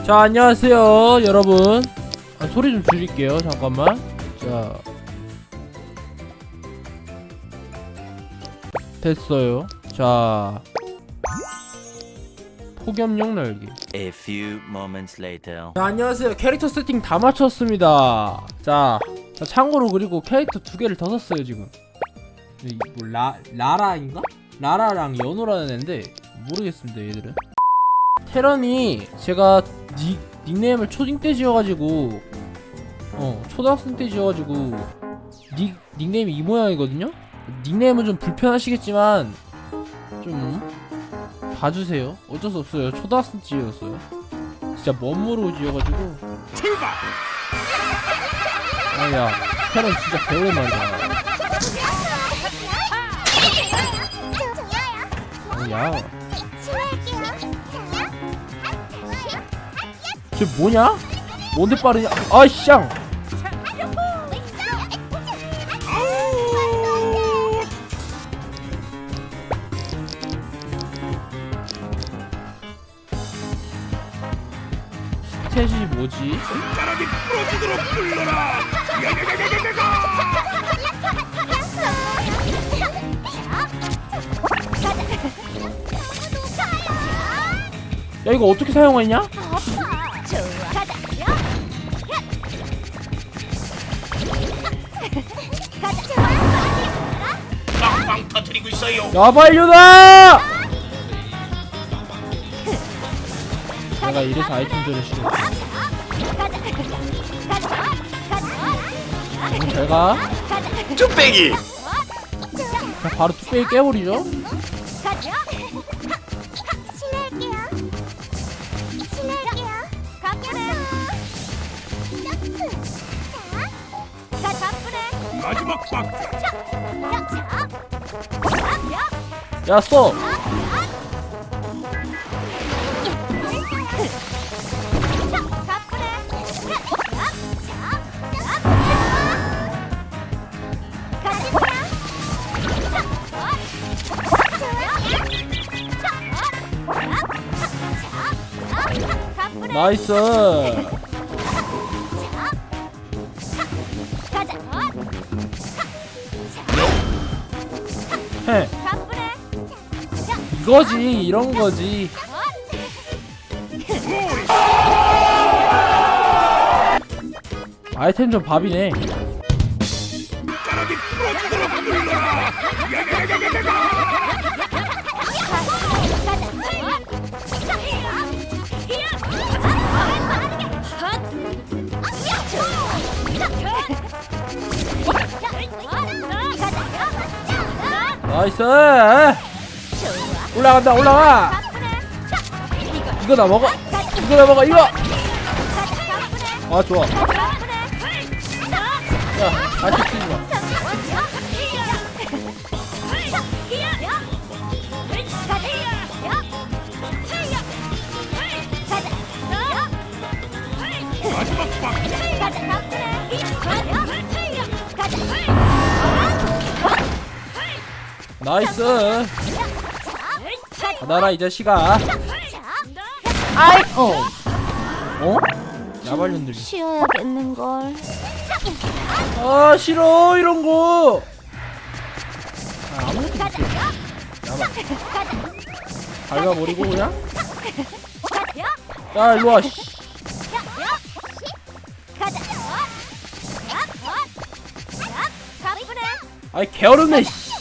자 안녕하세요 여러분. 아, 소리 좀 줄일게요. 잠깐만. 자. 됐어요. 자. 폭염용 날개. A few moments later. 자 안녕하세요. 캐릭터 세팅 다 맞췄습니다. 자, 자 참고로 그리고 캐릭터 두 개를 더 샀어요 지금. 이, 뭐 라, 라라인가? 라라랑 연호라는 애인데 모르겠습니다 얘들은. 테런이 제가 닉, 닉네임을 초딩 때 지어가지고 어 초등학생 때 지어가지고 닉, 닉네임이 이 모양이거든요 닉네임은 좀 불편하시겠지만 좀 봐주세요 어쩔 수 없어요 초등학생 때 지었어요 진짜 멋모르고 지어가지고 아야 테런 진짜 개오랜만이다 야, 쟤 뭐냐? 뭔데 빠르냐? 아이씨! 스탯이 뭐지? 야 이거 어떻게 사용하냐? 야발류다! 내가 이래서 아이템들을 싫어. 음, 잘 가. 쭈빼기. 자, 바로 뚝배기 깨버리죠. 마지막 박. 야, 써! 나이스! 이거지, 이런 거지. 아이템 좀 밥이네. 나이스! 올라간다, 올라가! 이거 다 먹어! 이거 다 먹어, 이거! 아, 좋아. 야, 아이템 쓰지 마. 마지막 박. 나이스! 받아라, 이 자식아. 아이! 어! 어? 야발년들이. 쉬어야겠는 걸. 아, 싫어, 이런 거! 아, 아무것도 없어. 야발. 밟아버리고, 그냥? 야, 일로 와, 씨. 아이, 게으르네, 씨.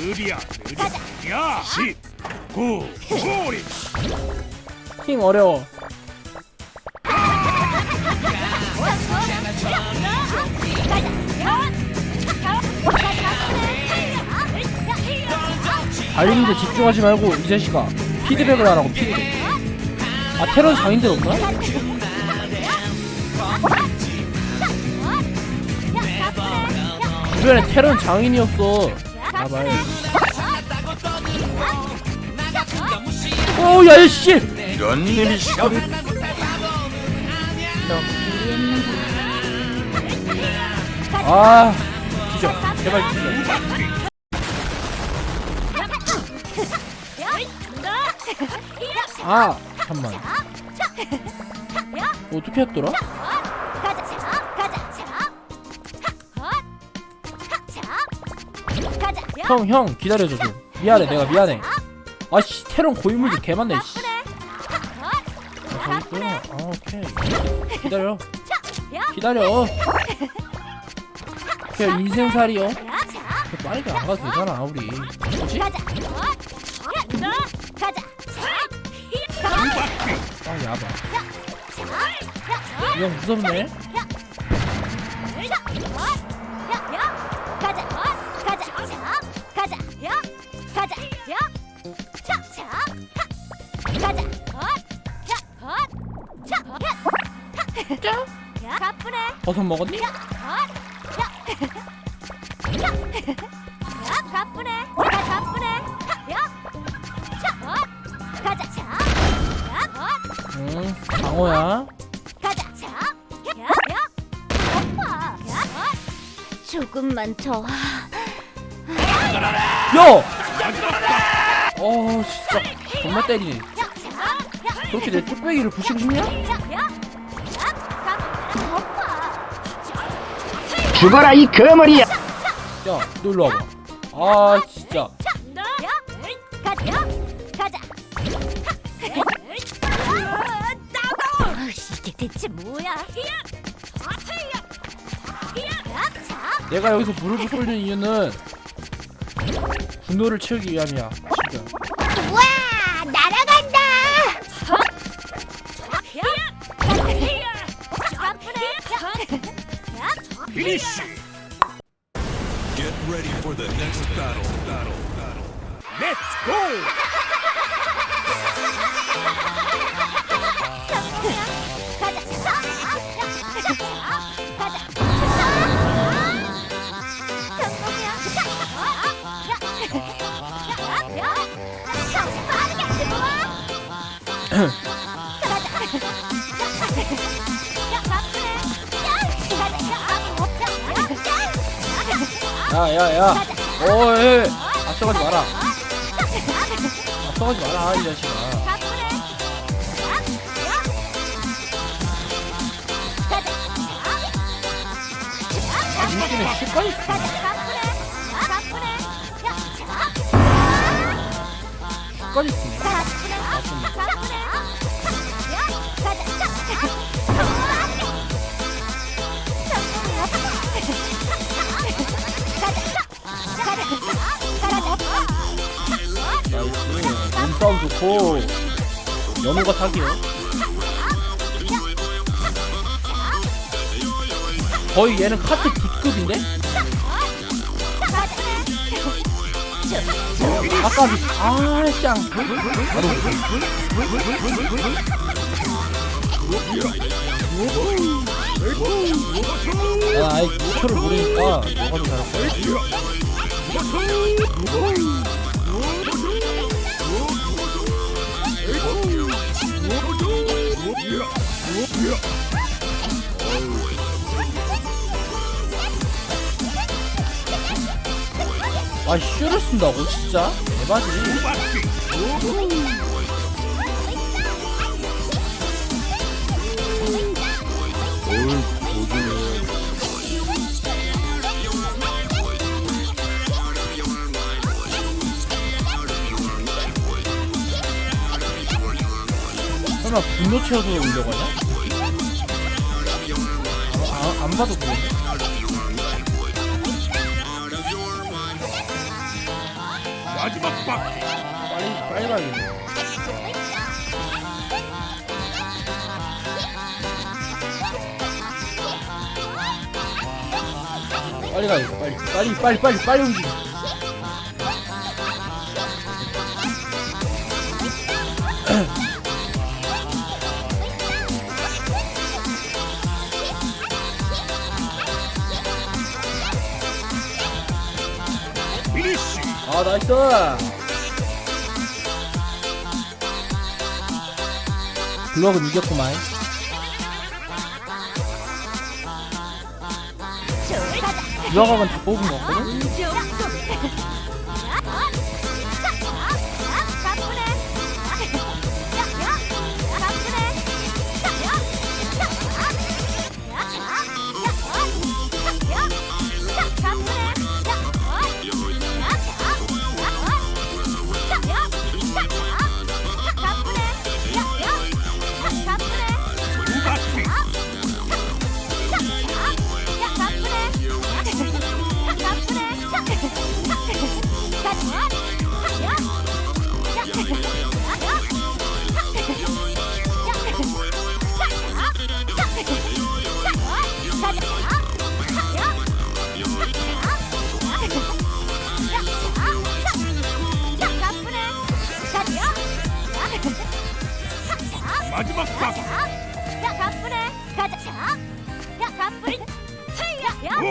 느리야 느리야. 십. 구. 소리. 힘 어려워. 달리는데 집중하지 말고, 이 자식아. 피드백을 하라고, 피드백. 아, 테런 장인들 없나? 주변에 테런 장인이 없어. 나봐 오, 야, 이 씨! 이런 일이 시간. 아, 뒤져. 제발 뒤져. 아, 잠만 어떻게 했더라? 가자 자 가자 자 헛! 가자 야형형 기다려줘 좀 미안해 내가 미안해 아씨 테론 고인물들 개 많네 씨. 아, 저기 있구나. 아 오케이. 기다려. 기다려. 그냥 인생살이요. 그 빠르게 안 가도 되잖아 우리! 가자. 아 야봐. 이형 무섭네 가쁘네 버섯 먹었니? 야 가쁘네 야차 가자 차응 강호야 가자 차 오빠, 야, 조금만 더. 야! 어 진짜 존나 때리네 그렇게 내 뚝배기를 부시고 싶냐? 죽어라 이 거머리야 야, 너 일로 와봐. 아, 진짜. 내가 여기서 무릎을 꿇는 이유는 분노를 채우기 위함이야. Finish! Get ready for the next battle. Battle. Battle. Let's go! Ahem. 야, 야, 야. 어, 에. 앞서가지 마라. 앞서가지 마라, 이 자식아. 웃기네, 시까지 시까지 쓰네. 나이스. 좋고. 연호가 사기요. 거의 얘는 카트 D급인데? 아까 그, 아, 아이, 기초를 모르니까 너가 더 잘할 거 아, 슈를 쓴다고, 진짜? 대박이. 설마 분노 채워서 올려가냐? 봐도 그래. 마지막 바퀴 빨리, 빨리 가야겠네. 빨리 가야겠어, 빨리. 빨리, 빨리, 빨리, 빨리 움직여. 아, 나이스! 블럭은 이겼구만. 블럭은 다 뽑은 거 같거든?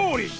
勝利。